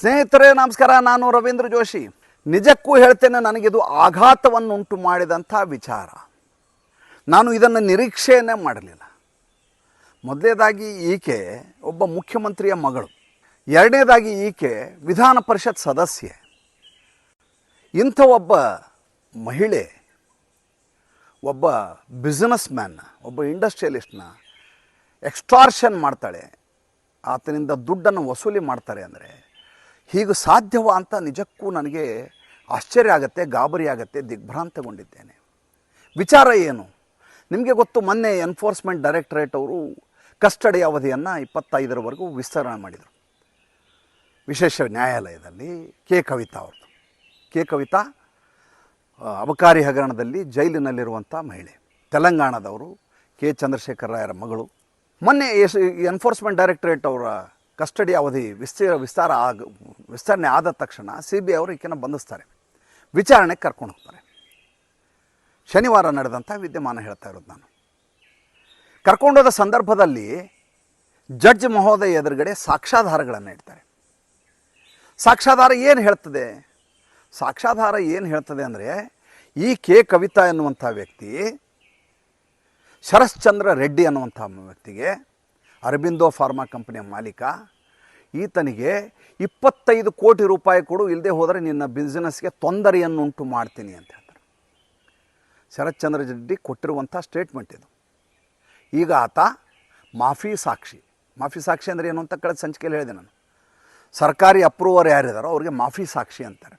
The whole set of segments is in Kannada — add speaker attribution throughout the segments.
Speaker 1: ಸ್ನೇಹಿತರೇ, ನಮಸ್ಕಾರ. ನಾನು ರವೀಂದ್ರ ಜೋಶಿ. ನಿಜಕ್ಕೂ ಹೇಳ್ತೇನೆ, ನನಗಿದು ಆಘಾತವನ್ನುಂಟು ಮಾಡಿದಂಥ ವಿಚಾರ. ನಾನು ಇದನ್ನು ನಿರೀಕ್ಷೆಯನ್ನೇ ಮಾಡಲಿಲ್ಲ. ಮೊದಲನೇದಾಗಿ ಈಕೆ ಒಬ್ಬ ಮುಖ್ಯಮಂತ್ರಿಯ ಮಗಳು. ಎರಡನೇದಾಗಿ ಈಕೆ ವಿಧಾನ ಪರಿಷತ್ ಸದಸ್ಯೆ. ಇಂಥ ಒಬ್ಬ ಮಹಿಳೆ, ಒಬ್ಬ ಬಿಸ್ನೆಸ್ ಮ್ಯಾನ್ ಒಬ್ಬ ಇಂಡಸ್ಟ್ರಿಯಲಿಸ್ಟ್ನ ಎಕ್ಸ್ಟಾರ್ಷನ್ ಮಾಡ್ತಾಳೆ. ಆತನಿಂದ ದುಡ್ಡನ್ನು ವಸೂಲಿ ಮಾಡ್ತಾರೆ ಅಂದರೆ ಹೀಗೆ ಸಾಧ್ಯವ ಅಂತ ನಿಜಕ್ಕೂ ನನಗೆ ಆಶ್ಚರ್ಯ ಆಗುತ್ತೆ, ಗಾಬರಿ ಆಗುತ್ತೆ, ದಿಗ್ಭ್ರಾಂತಗೊಂಡಿದ್ದೇನೆ. ವಿಚಾರ ಏನು? ನಿಮಗೆ ಗೊತ್ತು, ಮೊನ್ನೆ ಎನ್ಫೋರ್ಸ್ಮೆಂಟ್ ಡೈರೆಕ್ಟರೇಟ್ ಅವರು ಕಸ್ಟಡಿ ಅವಧಿಯನ್ನು ಇಪ್ಪತ್ತೈದರವರೆಗೂ ವಿಸ್ತರಣೆ ಮಾಡಿದರು. ವಿಶೇಷ ನ್ಯಾಯಾಲಯದಲ್ಲಿ, ಕೆ ಕವಿತಾ ಅವ್ರದ್ದು. ಕೆ ಕವಿತಾ ಅಬಕಾರಿ ಹಗರಣದಲ್ಲಿ ಜೈಲಿನಲ್ಲಿರುವಂಥ ಮಹಿಳೆ. ತೆಲಂಗಾಣದವರು ಕೆ ಚಂದ್ರಶೇಖರ ರಾಯರ ಮಗಳು. ಮೊನ್ನೆ ಎಸ್ ಎನ್ಫೋರ್ಸ್ಮೆಂಟ್ ಡೈರೆಕ್ಟರೇಟ್ ಅವರ ಕಸ್ಟಡಿ ಅವಧಿ ವಿಸ್ತೀರ ವಿಸ್ತಾರ ಆಗ, ವಿಸ್ತರಣೆ ಆದ ತಕ್ಷಣ ಸಿ ಬಿ ಅವರು ಈಕೆನ ಬಂಧಿಸ್ತಾರೆ. ವಿಚಾರಣೆಗೆ ಕರ್ಕೊಂಡು ಹೋಗ್ತಾರೆ. ಶನಿವಾರ ನಡೆದಂಥ ವಿದ್ಯಮಾನ ಹೇಳ್ತಾ ಇರೋದು ನಾನು. ಕರ್ಕೊಂಡೋದ ಸಂದರ್ಭದಲ್ಲಿ ಜಡ್ಜ್ ಮಹೋದಯ ಎದುರುಗಡೆ ಸಾಕ್ಷಾಧಾರಗಳನ್ನು ಇಡ್ತಾರೆ. ಸಾಕ್ಷ್ಯಾಧಾರ ಏನು ಹೇಳ್ತದೆ? ಸಾಕ್ಷಾಧಾರ ಏನು ಹೇಳ್ತದೆ ಅಂದರೆ ಈ ಕೆ ಕವಿತಾ ಎನ್ನುವಂಥ ವ್ಯಕ್ತಿ ಶರಶ್ಚಂದ್ರ ರೆಡ್ಡಿ ಅನ್ನುವಂಥ ವ್ಯಕ್ತಿಗೆ ಅರಬಿಂದೋ ಫಾರ್ಮಾ ಕಂಪನಿಯ ಮಾಲೀಕ. ಈತನಿಗೆ ಇಪ್ಪತ್ತೈದು ಕೋಟಿ ರೂಪಾಯಿ ಕೊಡು ಇಲ್ಲದೆ ಹೋದರೆ ನಿನ್ನ ಬಿಸ್ನೆಸ್ಗೆ ತೊಂದರೆಯನ್ನುಂಟು ಮಾಡ್ತೀನಿ ಅಂತ ಹೇಳ್ತಾರೆ. ಶರತ್ಚಂದ್ರ ರೆಡ್ಡಿ ಕೊಟ್ಟಿರುವಂಥ ಸ್ಟೇಟ್ಮೆಂಟ್ ಇದು. ಈಗ ಆತ ಮಾಫಿ ಸಾಕ್ಷಿ. ಮಾಫಿ ಸಾಕ್ಷಿ ಅಂದರೆ ಏನು ಅಂತ ಕಳೆದ ಸಂಚಿಕೆಯಲ್ಲಿ ಹೇಳಿದೆ ನಾನು. ಸರ್ಕಾರಿ ಅಪ್ರೂವರ್ ಯಾರಿದಾರೋ ಅವ್ರಿಗೆ ಮಾಫಿ ಸಾಕ್ಷಿ ಅಂತಾರೆ.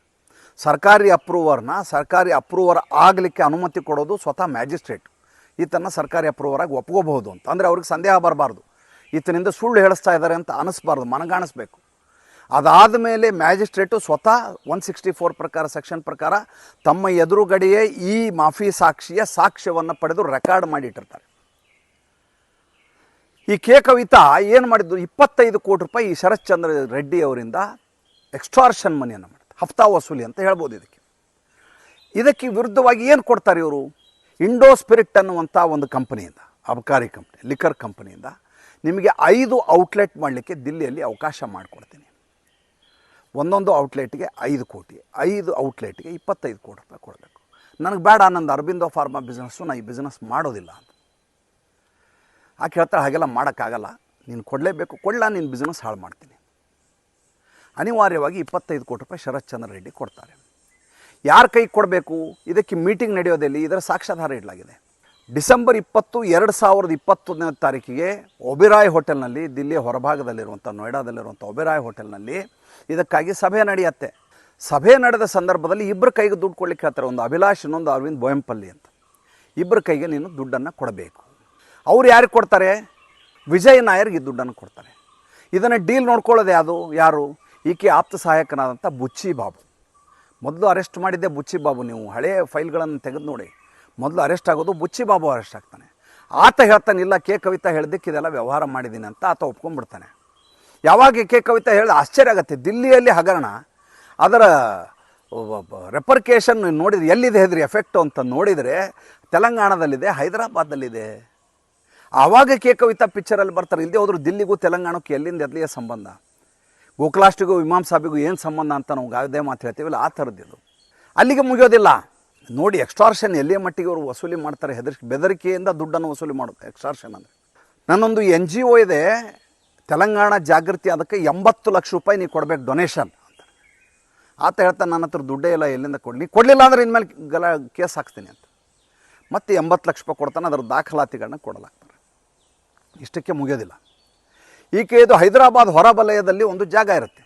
Speaker 1: ಸರ್ಕಾರಿ ಅಪ್ರೂವರ್ನ ಸರ್ಕಾರಿ ಅಪ್ರೂವರ್ ಆಗಲಿಕ್ಕೆ ಅನುಮತಿ ಕೊಡೋದು ಸ್ವತಃ ಮ್ಯಾಜಿಸ್ಟ್ರೇಟ್. ಈತನ ಸರ್ಕಾರಿ ಅಪ್ರೂವರಾಗಿ ಒಪ್ಕೋಬಹುದು ಅಂತ. ಅಂದರೆ ಅವ್ರಿಗೆ ಸಂದೇಹ ಬರಬಾರ್ದು. ಈತನಿಂದ ಸುಳ್ಳು ಹೇಳಿಸ್ತಾ ಇದ್ದಾರೆ ಅಂತ ಅನಿಸ್ಬಾರ್ದು, ಮನಗಾಣಿಸ್ಬೇಕು. ಅದಾದ ಮೇಲೆ ಮ್ಯಾಜಿಸ್ಟ್ರೇಟು ಸ್ವತಃ ಒನ್ ಸಿಕ್ಸ್ಟಿ ಫೋರ್ ಪ್ರಕಾರ ಸೆಕ್ಷನ್ ಪ್ರಕಾರ ತಮ್ಮ ಎದುರುಗಡೆಯೇ ಈ ಮಾಫಿ ಸಾಕ್ಷಿಯ ಸಾಕ್ಷ್ಯವನ್ನು ಪಡೆದು ರೆಕಾರ್ಡ್ ಮಾಡಿಟ್ಟಿರ್ತಾರೆ. ಈ ಕೆ ಕವಿತಾ ಏನು ಮಾಡಿದ್ದು? ಇಪ್ಪತ್ತೈದು ಕೋಟಿ ರೂಪಾಯಿ ಈ ಶರತ್ಚಂದ್ರ ರೆಡ್ಡಿ ಅವರಿಂದ ಎಕ್ಸ್ಟ್ರಾರ್ಷನ್ ಮನಿಯನ್ನು ಮಾಡ್ತಾರೆ ಹಫ್ತಾ ವಸೂಲಿ ಅಂತ ಹೇಳ್ಬೋದು ಇದಕ್ಕೆ. ಇದಕ್ಕೆ ವಿರುದ್ಧವಾಗಿ ಏನು ಕೊಡ್ತಾರೆ ಇವರು? ಇಂಡೋ ಸ್ಪಿರಿಟ್ ಅನ್ನುವಂಥ ಒಂದು ಕಂಪನಿಯಿಂದ ಅಬಕಾರಿ ಕಂಪ್ನಿ ಲಿಕರ್ ಕಂಪನಿಯಿಂದ ನಿಮಗೆ ಐದು ಔಟ್ಲೆಟ್ ಮಾಡಲಿಕ್ಕೆ ದಿಲ್ಲಿಯಲ್ಲಿ ಅವಕಾಶ ಮಾಡಿಕೊಡ್ತೀನಿ. ಒಂದೊಂದು ಔಟ್ಲೆಟ್ಗೆ ಐದು ಕೋಟಿ, ಐದು ಔಟ್ಲೆಟ್ಗೆ ಇಪ್ಪತ್ತೈದು ಕೋಟಿ ರೂಪಾಯಿ ಕೊಡಬೇಕು. ನನಗೆ ಬೇಡ, ನಂದು ಅರಬಿಂದೋ ಫಾರ್ಮಾ ಬಿಸ್ನೆಸ್ಸು ನಾನು ಈ ಬಿಸ್ನೆಸ್ ಮಾಡೋದಿಲ್ಲ ಅಂತ. ಆಕೆ ಹೇಳ್ತಾಳೆ, ಹಾಗೆಲ್ಲ ಮಾಡೋಕ್ಕಾಗಲ್ಲ. ನೀನು ಕೊಡಲೇಬೇಕು, ಕೊಡಲ ನಿನ್ನ ಬಿಸ್ನೆಸ್ ಹಾಳು ಮಾಡ್ತೀನಿ. ಅನಿವಾರ್ಯವಾಗಿ ಇಪ್ಪತ್ತೈದು ಕೋಟಿ ರೂಪಾಯಿ ಶರತ್ಚಂದ್ರ ರೆಡ್ಡಿ ಕೊಡ್ತಾರೆ. ಯಾರ ಕೈಗೆ ಕೊಡಬೇಕು? ಇದಕ್ಕೆ ಮೀಟಿಂಗ್ ನಡೆಯೋದಲ್ಲಿ? ಇದರ ಸಾಕ್ಷ್ಯಾಧಾರ ಇಡಲಾಗಿದೆ. ಡಿಸೆಂಬರ್ ಇಪ್ಪತ್ತು, ಎರಡು ಸಾವಿರದ ಇಪ್ಪತ್ತೊಂದನೇ ತಾರೀಕಿಗೆ ಒಬಿರಾಯ್ ಹೋಟೆಲ್ನಲ್ಲಿ, ದಿಲ್ಲಿಯ ಹೊರಭಾಗದಲ್ಲಿರುವಂಥ ನೋಯ್ಡಾದಲ್ಲಿರುವಂಥ ಒಬಿರಾಯ್ ಹೋಟೆಲ್ನಲ್ಲಿ ಇದಕ್ಕಾಗಿ ಸಭೆ ನಡೆಯುತ್ತೆ. ಸಭೆ ನಡೆದ ಸಂದರ್ಭದಲ್ಲಿ ಇಬ್ಬರ ಕೈಗೆ ದುಡ್ಡು ಕೊಡ್ಲಿಕ್ಕೆ ಹೇಳ್ತಾರೆ, ಒಂದು ಅಭಿಲಾಷ್, ಇನ್ನೊಂದು ಅರವಿಂದ್ ಬೋಯಂಪಲ್ಲಿ ಅಂತ. ಇಬ್ಬರ ಕೈಗೆ ನೀನು ದುಡ್ಡನ್ನು ಕೊಡಬೇಕು. ಅವ್ರು ಯಾರಿಗೆ ಕೊಡ್ತಾರೆ? ವಿಜಯ್ ನಾಯರ್ಗೆ ಈ ದುಡ್ಡನ್ನು ಕೊಡ್ತಾರೆ. ಇದನ್ನು ಡೀಲ್ ನೋಡ್ಕೊಳ್ಳೋದು ಯಾವುದು? ಯಾರು? ಈಕೆ ಆಪ್ತ ಸಹಾಯಕನಾದಂಥ ಬುಚ್ಚಿ ಬಾಬು. ಮೊದಲು ಅರೆಸ್ಟ್ ಮಾಡಿದ್ದೆ ಬುಚ್ಚಿ ಬಾಬು ನೀವು. ಹಳೆಯ ಫೈಲ್ಗಳನ್ನು ತೆಗೆದು ನೋಡಿ. ಮೊದಲು ಅರೆಸ್ಟ್ ಆಗೋದು ಬುಚ್ಚಿ ಬಾಬು ಅರೆಸ್ಟ್ ಆಗ್ತಾನೆ. ಆತ ಹೇಳ್ತಾನೆ, ಇಲ್ಲ, ಕೆ ಕವಿತಾ ಹೇಳ್ದಕ್ಕೆ ಇದೆಲ್ಲ ವ್ಯವಹಾರ ಮಾಡಿದ್ದೀನಿ ಅಂತ ಆತ ಒಪ್ಕೊಂಡ್ಬಿಡ್ತಾನೆ. ಯಾವಾಗ ಕೆ ಕವಿತಾ ಹೇಳಿ ಆಶ್ಚರ್ಯ ಆಗುತ್ತೆ. ದಿಲ್ಲಿಯಲ್ಲಿ ಹಗರಣ, ಅದರ ರೆಪರ್ಕೇಷನ್ ನೋಡಿದ್ರೆ ಎಲ್ಲಿದೆ ಹೆದ್ರಿ ಎಫೆಕ್ಟು ಅಂತ ನೋಡಿದರೆ ತೆಲಂಗಾಣದಲ್ಲಿದೆ ಹೈದರಾಬಾದಲ್ಲಿದೆ ಆವಾಗ ಕೆ ಕವಿತಾ ಪಿಕ್ಚರಲ್ಲಿ ಬರ್ತಾರೆ. ಇಲ್ಲದೆ ಹೋದ್ರು ದಿಲ್ಲಿಗೂ ತೆಲಂಗಾಣಕ್ಕೂ ಎಲ್ಲಿಂದ ಎಲ್ಲಿಯ ಸಂಬಂಧ? ಗೋಕುಲಾಷ್ಟಿಗೂ, ಇಮಾಮ್ ಸಾಬಿಗೂ ಏನು ಸಂಬಂಧ ಅಂತ ನಾವು ಗಾದೆ ಮಾತು ಹೇಳ್ತೀವಲ್ಲ ಆ ಥರದ್ದಿದು ಅಲ್ಲಿಗೆ ಮುಗಿಯೋದಿಲ್ಲ. ನೋಡಿ ಎಕ್ಸ್ಟ್ರಾರ್ಷನ್ ಎಲ್ಲಿಯ ಮಟ್ಟಿಗೆ ಅವರು ವಸೂಲಿ ಮಾಡ್ತಾರೆ? ಹೆದರಿಕೆ ಬೆದರಿಕೆಯಿಂದ ದುಡ್ಡನ್ನು ವಸೂಲಿ ಮಾಡೋದು ಎಕ್ಸ್ಟ್ರಾರ್ಷನ್ ಅಂದರೆ. ನನ್ನೊಂದು ಎನ್ ಜಿ ಒ ಇದೆ, ತೆಲಂಗಾಣ ಜಾಗೃತಿ, ಅದಕ್ಕೆ ಎಂಬತ್ತು ಲಕ್ಷ ರೂಪಾಯಿ ನೀವು ಕೊಡಬೇಕು ಡೊನೇಷನ್ ಅಂತ. ಆತ ಹೇಳ್ತಾನೆ, ನನ್ನ ಹತ್ರ ದುಡ್ಡೇ ಇಲ್ಲ, ಎಲ್ಲಿಂದ ಕೊಡಲಿ ಕೊಡಲಿಲ್ಲ ಅಂದರೆ ಇನ್ಮೇಲೆ ಗಲ, ಕೇಸ್ ಹಾಕ್ತೀನಿ ಅಂತ. ಮತ್ತೆ ಎಂಬತ್ತು ಲಕ್ಷ ರೂಪಾಯಿ ಕೊಡ್ತಾನೆ, ಅದರ ದಾಖಲಾತಿಗಳನ್ನ ಕೊಡಲಾಗ್ತಾರೆ. ಇಷ್ಟಕ್ಕೆ ಮುಗಿಯೋದಿಲ್ಲ. ಈಕೆಯದು ಹೈದರಾಬಾದ್ ಹೊರವಲಯದಲ್ಲಿ ಒಂದು ಜಾಗ ಇರುತ್ತೆ.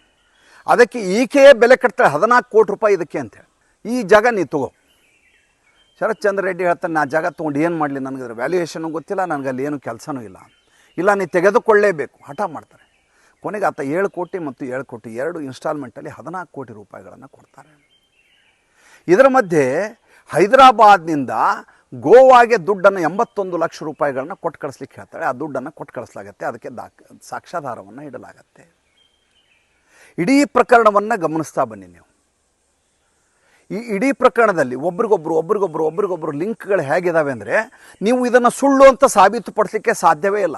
Speaker 1: ಅದಕ್ಕೆ ಈಕೆಯೇ ಬೆಲೆ ಕಟ್ತಾಳೆ, ಹದಿನಾಲ್ಕು ಕೋಟಿ ರೂಪಾಯಿ ಇದಕ್ಕೆ ಅಂತೇಳಿ ಈ ಜಾಗ ನೀ ತಗೋ. ಶರತ್ಚಂದ್ರ ರೆಡ್ಡಿ ಹೇಳ್ತಾನೆ, ನಾ ಜಾಗ ತೊಗೊಂಡು ಏನು ಮಾಡಲಿ? ನನಗೆ ಅದರ ವ್ಯಾಲ್ಯೂಯೇಷನು ಗೊತ್ತಿಲ್ಲ, ನನಗೆ ಅಲ್ಲಿ ಏನು ಕೆಲಸನೂ ಇಲ್ಲ. ಇಲ್ಲ, ನೀ ತೆಗೆದುಕೊಳ್ಳೇಬೇಕು. ಹಠ ಮಾಡ್ತಾರೆ. ಕೊನೆಗೆ ಆತ ಏಳು ಕೋಟಿ ಮತ್ತು ಏಳು ಕೋಟಿ, ಎರಡು ಇನ್ಸ್ಟಾಲ್ಮೆಂಟಲ್ಲಿ ಹದಿನಾಲ್ಕು ಕೋಟಿ ರೂಪಾಯಿಗಳನ್ನು ಕೊಡ್ತಾರೆ. ಇದರ ಮಧ್ಯೆ ಹೈದರಾಬಾದ್ನಿಂದ ಗೋವಾಗೆ ದುಡ್ಡನ್ನು ಎಂಬತ್ತೊಂದು ಲಕ್ಷ ರೂಪಾಯಿಗಳನ್ನ ಕೊಟ್ಟು ಕಳಿಸ್ಲಿಕ್ಕೆ ಹೇಳ್ತಾಳೆ ಆ ದುಡ್ಡನ್ನು ಕೊಟ್ಟು ಕಳಿಸ್ಲಾಗತ್ತೆ. ಅದಕ್ಕೆ ದಾಖ ಸಾಕ್ಷ್ಯಾಧಾರವನ್ನು ಇಡಲಾಗತ್ತೆ. ಇಡೀ ಪ್ರಕರಣವನ್ನು ಗಮನಿಸ್ತಾ ಬನ್ನಿ ನೀವು. ಈ ಇಡೀ ಪ್ರಕರಣದಲ್ಲಿ ಒಬ್ರಿಗೊಬ್ರು ಒಬ್ರಿಗೊಬ್ರು ಒಬ್ರಿಗೊಬ್ರು ಲಿಂಕ್ಗಳು ಹೇಗಿದ್ದಾವೆ ಅಂದರೆ ನೀವು ಇದನ್ನು ಸುಳ್ಳು ಅಂತ ಸಾಬೀತುಪಡಿಸಲಿಕ್ಕೆ ಸಾಧ್ಯವೇ ಇಲ್ಲ.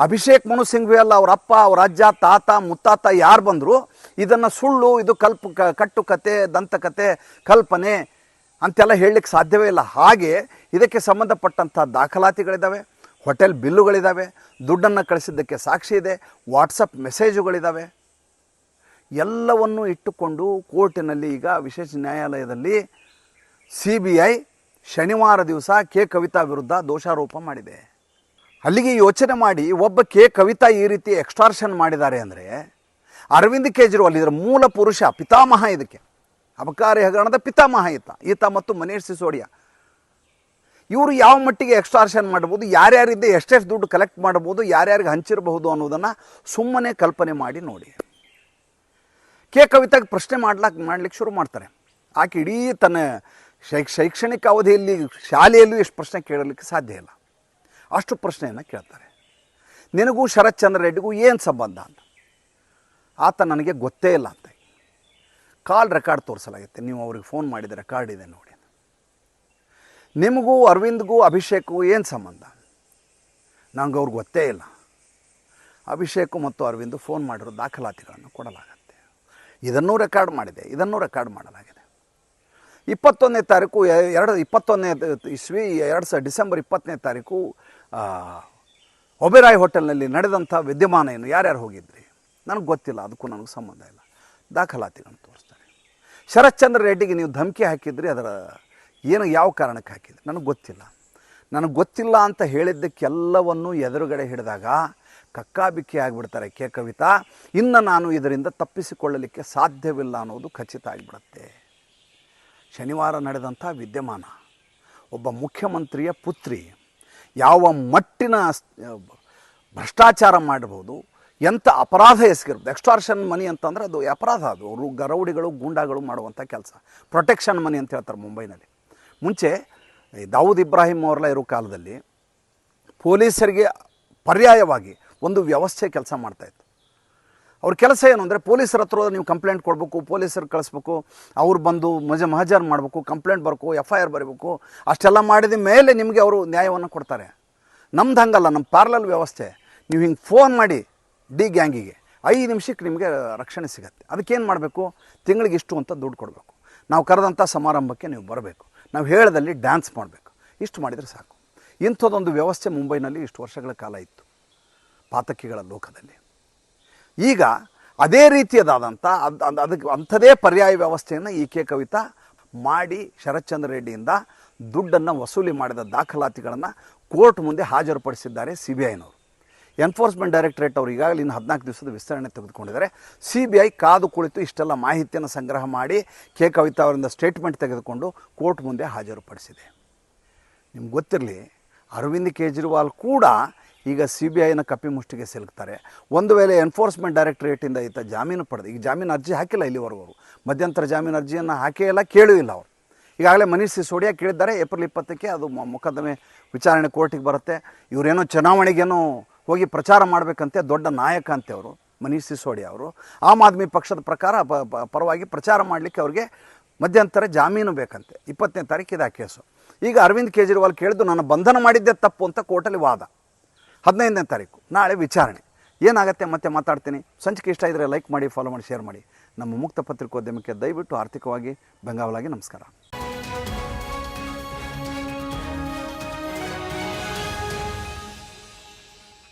Speaker 1: ಅಭಿಷೇಕ್ ಮನು ಸಿಂಘ್ವಿ ಅಲ್ಲ ಅವ್ರ ಅಪ್ಪ, ಅವ್ರ ಅಜ್ಜ, ತಾತ, ಮುತ್ತಾತ ಯಾರು ಬಂದರೂ ಇದನ್ನು ಸುಳ್ಳು, ಇದು ಕಲ್ಪ, ಕ- ಕಟ್ಟುಕತೆ ದಂತಕತೆ ಕಲ್ಪನೆ ಅಂತೆಲ್ಲ ಹೇಳಲಿಕ್ಕೆ ಸಾಧ್ಯವೇ ಇಲ್ಲ. ಹಾಗೆ ಇದಕ್ಕೆ ಸಂಬಂಧಪಟ್ಟಂಥ ದಾಖಲಾತಿಗಳಿದ್ದಾವೆ ಹೋಟೆಲ್ ಬಿಲ್ಲುಗಳಿದ್ದಾವೆ ದುಡ್ಡನ್ನು ಕಳಿಸಿದ್ದಕ್ಕೆ ಸಾಕ್ಷಿ ಇದೆ, ವಾಟ್ಸಪ್ ಮೆಸೇಜುಗಳಿದ್ದಾವೆ ಎಲ್ಲವನ್ನು ಇಟ್ಟುಕೊಂಡು ಕೋರ್ಟಿನಲ್ಲಿ ಈಗ ವಿಶೇಷ ನ್ಯಾಯಾಲಯದಲ್ಲಿ ಸಿ ಬಿ ಐ ಶನಿವಾರ ದಿವಸ ಕೆ ಕವಿತಾ ವಿರುದ್ಧ ದೋಷಾರೋಪ ಮಾಡಿದೆ. ಅಲ್ಲಿಗೆ ಯೋಚನೆ ಮಾಡಿ ಒಬ್ಬ ಕೆ ಕವಿತಾ ಈ ರೀತಿ ಎಕ್ಸ್ಟಾರ್ಷನ್ ಮಾಡಿದ್ದಾರೆ ಅಂದರೆ ಅರವಿಂದ್ ಕೇಜ್ರಿವಾಲ್ ಇದರ ಮೂಲ ಪುರುಷ ಪಿತಾಮಹ ಇದಕ್ಕೆ. ಅಬಕಾರಿ ಹಗರಣದ ಪಿತಾಮಹ ಈತ. ಈತ ಮತ್ತು ಮನೀಶ್ ಸಿಸೋಡಿಯಾ. ಇವರು ಯಾವ ಮಟ್ಟಿಗೆ ಎಕ್ಸ್ಟಾರ್ಷನ್ ಮಾಡ್ಬೋದು, ಯಾರ್ಯಾರಿದ್ದೆ ಎಷ್ಟೆಷ್ಟು ದುಡ್ಡು ಕಲೆಕ್ಟ್ ಮಾಡ್ಬೋದು, ಯಾರ್ಯಾರಿಗೆ ಹಂಚಿರಬಹುದು ಅನ್ನೋದನ್ನು ಸುಮ್ಮನೆ ಕಲ್ಪನೆ ಮಾಡಿ ನೋಡಿ. ಕೆ ಕವಿತಾಗ ಪ್ರಶ್ನೆ ಮಾಡ್ಲಾಕ್ ಮಾಡ್ಲಿಕ್ಕೆ ಶುರು ಮಾಡ್ತಾರೆ. ಆಕೆ ಇಡೀ ತನ್ನ ಶೈ, ಶೈಕ್ಷಣಿಕ ಅವಧಿಯಲ್ಲಿ, ಶಾಲೆಯಲ್ಲೂ ಎಷ್ಟು ಪ್ರಶ್ನೆ ಕೇಳಲಿಕ್ಕೆ ಸಾಧ್ಯ ಇಲ್ಲ. ಅಷ್ಟು ಪ್ರಶ್ನೆಯನ್ನು ಕೇಳ್ತಾರೆ. ನಿನಗೂ ಶರತ್ಚಂದ್ರ ರೆಡ್ಡಿಗೂ ಏನು ಸಂಬಂಧ ಅಂತ. ಆತ ನನಗೆ ಗೊತ್ತೇ ಇಲ್ಲ ಅಂತ. ಕಾಲ್ ರೆಕಾರ್ಡ್ ತೋರಿಸಲಾಗುತ್ತೆ. ನೀವು ಅವ್ರಿಗೆ ಫೋನ್ ಮಾಡಿದ ರೆಕಾರ್ಡ್ ಇದೆ ನೋಡಿ ನಿಮಗೂ, ಅರವಿಂದ್ಗೂ, ಅಭಿಷೇಕ್ಗೂ ಏನು ಸಂಬಂಧ? ನನಗೆ ಅವ್ರಿಗೆ ಗೊತ್ತೇ ಇಲ್ಲ. ಅಭಿಷೇಕ್ ಮತ್ತು ಅರವಿಂದ್ ಫೋನ್ ಮಾಡಿರೋ ದಾಖಲಾತಿಗಳನ್ನು ಕೊಡಲಾಗತ್ತೆ. ಇದನ್ನೂ ರೆಕಾರ್ಡ್ ಮಾಡಿದೆ, ಇದನ್ನು ರೆಕಾರ್ಡ್ ಮಾಡಲಾಗಿದೆ. ಇಪ್ಪತ್ತೊಂದನೇ ತಾರೀಕು ಎರಡು, ಇಪ್ಪತ್ತೊಂದನೇ ಇಸ್ವಿ, ಎರಡು ಸಾವಿರ ಡಿಸೆಂಬರ್ ಇಪ್ಪತ್ತನೇ ತಾರೀಕು ಒಬೆರಾಯ್ ಹೋಟೆಲ್ನಲ್ಲಿ ನಡೆದಂಥ ವಿದ್ಯಮಾನ ಏನು ಯಾರ್ಯಾರು ಹೋಗಿದ್ರಿ? ನನಗೆ ಗೊತ್ತಿಲ್ಲ, ಅದಕ್ಕೂ ನನಗೆ ಸಂಬಂಧ ಇಲ್ಲ. ದಾಖಲಾತಿಗಳನ್ನು ತೋರಿಸ್ತಾರೆ ಶರತ್ಚಂದ್ರ ರೆಡ್ಡಿಗೆ ನೀವು ಧಮಕಿ ಹಾಕಿದ್ರಿ, ಅದರ ಏನು, ಯಾವ ಕಾರಣಕ್ಕೆ ಹಾಕಿದ್ರಿ? ನನಗೆ ಗೊತ್ತಿಲ್ಲ. ನನಗೆ ಗೊತ್ತಿಲ್ಲ ಅಂತ ಹೇಳಿದ್ದಕ್ಕೆಲ್ಲವನ್ನು ಎದುರುಗಡೆ ಹಿಡಿದಾಗ ಕಕ್ಕಾಬಿಕ್ಕಿ ಆಗಿಬಿಡ್ತಾರೆ ಕೆ ಕವಿತಾ. ಇನ್ನು ನಾನು ಇದರಿಂದ ತಪ್ಪಿಸಿಕೊಳ್ಳಲಿಕ್ಕೆ ಸಾಧ್ಯವಿಲ್ಲ ಅನ್ನೋದು ಖಚಿತ ಆಗಿಬಿಡುತ್ತೆ. ಶನಿವಾರ ನಡೆದಂಥ ವಿದ್ಯಮಾನ, ಒಬ್ಬ ಮುಖ್ಯಮಂತ್ರಿಯ ಪುತ್ರಿ ಯಾವ ಮಟ್ಟಿನ ಭ್ರಷ್ಟಾಚಾರ ಮಾಡಬಹುದು ಎಂಥ ಅಪರಾಧ ಎಸಗಿರ್ಬೋದು ಎಕ್ಸ್ಟಾರ್ಷನ್ ಮನಿ ಅಂತಂದ್ರೆ ಅದು ಅಪರಾಧ ಅದು. ಅವರು ಗರೌಡಿಗಳು, ಗೂಂಡಾಗಳು ಮಾಡುವಂಥ ಕೆಲಸ. ಪ್ರೊಟೆಕ್ಷನ್ ಮನಿ ಅಂತ ಹೇಳ್ತಾರೆ ಮುಂಬೈನಲ್ಲಿ. ಮುಂಚೆ ದಾವೂದ್ ಇಬ್ರಾಹಿಂ ಅವರೆಲ್ಲ ಇರೋ ಕಾಲದಲ್ಲಿ ಪೊಲೀಸರಿಗೆ ಪರ್ಯಾಯವಾಗಿ ಒಂದು ವ್ಯವಸ್ಥೆ ಕೆಲಸ ಮಾಡ್ತಾಯಿತ್ತು ಅವ್ರ ಕೆಲಸ ಏನು ಅಂದರೆ ಪೊಲೀಸರ ಹತ್ರ ನೀವು ಕಂಪ್ಲೇಂಟ್ ಕೊಡಬೇಕು, ಪೊಲೀಸರು ಕಳಿಸ್ಬೇಕು, ಅವ್ರು ಬಂದು ಮಜ ಮಹಜರ್ ಮಾಡಬೇಕು, ಕಂಪ್ಲೇಂಟ್ ಬರಬೇಕು ಎಫ್ ಐ ಆರ್ ಬರಬೇಕು, ಅಷ್ಟೆಲ್ಲ ಮಾಡಿದ ಮೇಲೆ ನಿಮಗೆ ಅವರು ನ್ಯಾಯವನ್ನು ಕೊಡ್ತಾರೆ. ನಮ್ದು ಹಂಗಲ್ಲ ನಮ್ಮ ಪಾರ್ಲಲ್ ವ್ಯವಸ್ಥೆ. ನೀವು ಹಿಂಗೆ ಫೋನ್ ಮಾಡಿ ಡಿ ಗ್ಯಾಂಗಿಗೆ ಐದು ನಿಮಿಷಕ್ಕೆ ನಿಮಗೆ ರಕ್ಷಣೆ ಸಿಗುತ್ತೆ. ಅದಕ್ಕೇನು ಮಾಡಬೇಕು? ತಿಂಗಳಿಗೆ ಇಷ್ಟು ಅಂತ ದುಡ್ಡು ಕೊಡಬೇಕು. ನಾವು ಕರೆದಂಥ ಸಮಾರಂಭಕ್ಕೆ ನೀವು ಬರಬೇಕು. ನಾವು ಹೇಳದಲ್ಲಿ ಡ್ಯಾನ್ಸ್ ಮಾಡಬೇಕು. ಇಷ್ಟು ಮಾಡಿದರೆ ಸಾಕು. ಇಂಥದ್ದೊಂದು ವ್ಯವಸ್ಥೆ ಮುಂಬೈನಲ್ಲಿ ಇಷ್ಟು ವರ್ಷಗಳ ಕಾಲ ಇತ್ತು. ಪಾತಕಿಗಳ ಲೋಕದಲ್ಲಿ. ಈಗ ಅದೇ ರೀತಿಯದಾದಂಥ ಅದ್, ಅದ್- ಅದಕ್ಕೆ ಅಂಥದೇ ಪರ್ಯಾಯ ವ್ಯವಸ್ಥೆಯನ್ನು ಈ ಕೆ ಕವಿತಾ ಮಾಡಿ ಶರತ್ಚಂದ್ರ ರೆಡ್ಡಿಯಿಂದ ದುಡ್ಡನ್ನು ವಸೂಲಿ ಮಾಡಿದ ದಾಖಲಾತಿಗಳನ್ನು ಕೋರ್ಟ್ ಮುಂದೆ ಹಾಜರುಪಡಿಸಿದ್ದಾರೆ ಸಿ ಬಿ ಐನವರು. ಎನ್ಫೋರ್ಸ್ಮೆಂಟ್ ಡೈರೆಕ್ಟರೇಟ್ ಅವರು ಈಗಾಗಲೇ ಇನ್ನು ಹದಿನಾಲ್ಕು ದಿವಸದ ವಿಸ್ತರಣೆ ತೆಗೆದುಕೊಂಡಿದ್ದಾರೆ. ಸಿ ಬಿ ಐ ಕಾದು ಕುಳಿತು ಇಷ್ಟೆಲ್ಲ ಮಾಹಿತಿಯನ್ನು ಸಂಗ್ರಹ ಮಾಡಿ ಕೆ ಕವಿತಾ ಅವರಿಂದ ಸ್ಟೇಟ್ಮೆಂಟ್ ತೆಗೆದುಕೊಂಡು ಕೋರ್ಟ್ ಮುಂದೆ ಹಾಜರುಪಡಿಸಿದೆ. ನಿಮ್ಗೆ ಗೊತ್ತಿರಲಿ, ಅರವಿಂದ್ ಕೇಜ್ರಿವಾಲ್ ಕೂಡ ಈಗ ಸಿ ಬಿ ಐನ ಕಪ್ಪಿ ಮುಷ್ಟಿಗೆ ಸಿಲುಕ್ತಾರೆ. ಒಂದು ವೇಳೆ ಎನ್ಫೋರ್ಸ್ಮೆಂಟ್ ಡೈರೆಕ್ಟರೇಟಿಂದ ಈತ ಜಾಮೀನು ಪಡೆದು ಈಗ ಜಾಮೀನು ಅರ್ಜಿ ಹಾಕಿಲ್ಲ ಇಲ್ಲಿವರೆಗೂ. ಮಧ್ಯಂತರ ಜಾಮೀನು ಅರ್ಜಿಯನ್ನು ಹಾಕೇ ಇಲ್ಲ, ಕೇಳೂ ಇಲ್ಲ ಅವರು. ಈಗಾಗಲೇ ಮನೀಶ್ ಸಿಸೋಡಿಯಾ ಕೇಳಿದ್ದಾರೆ, ಏಪ್ರಿಲ್ ಇಪ್ಪತ್ತಕ್ಕೆ ಅದು ಮೊಕದ್ದಮೆ ವಿಚಾರಣೆ ಕೋರ್ಟಿಗೆ ಬರುತ್ತೆ. ಇವರೇನೋ ಚುನಾವಣೆಗೇನೋ ಹೋಗಿ ಪ್ರಚಾರ ಮಾಡಬೇಕಂತೆ, ದೊಡ್ಡ ನಾಯಕ ಅಂತೆ ಅವರು, ಮನೀಶ್ ಸಿಸೋಡಿಯಾ ಅವರು. ಆಮ್ ಆದ್ಮಿ ಪಕ್ಷದ ಪ್ರಕಾರ ಪರವಾಗಿ ಪ್ರಚಾರ ಮಾಡಲಿಕ್ಕೆ ಅವ್ರಿಗೆ ಮಧ್ಯಂತರ ಜಾಮೀನು ಬೇಕಂತೆ. ಇಪ್ಪತ್ತನೇ ತಾರೀಕು ಇದೆ ಆ ಕೇಸು. ಈಗ ಅರವಿಂದ್ ಕೇಜ್ರಿವಾಲ್ ಕೇಳಿದ್ದು, ನನ್ನ ಬಂಧನ ಮಾಡಿದ್ದೆ ತಪ್ಪು ಅಂತ ಕೋರ್ಟಲ್ಲಿ ವಾದ. ಹದಿನೈದನೇ ತಾರೀಕು. ನಾಳೆ ವಿಚಾರಣೆ. ಏನಾಗುತ್ತೆ ಮತ್ತೆ ಮಾತಾಡ್ತೀನಿ. ಸಂಚಿಕೆ ಇಷ್ಟ ಇದ್ದರೆ ಲೈಕ್ ಮಾಡಿ ಫಾಲೋ ಮಾಡಿ ಶೇರ್ ಮಾಡಿ. ನಮ್ಮ ಮುಕ್ತ ಪತ್ರಿಕೋದ್ಯಮಕ್ಕೆ ದಯವಿಟ್ಟು ಆರ್ಥಿಕವಾಗಿ ಬೆಂಗಾವಲಾಗಿ ನಮಸ್ಕಾರ.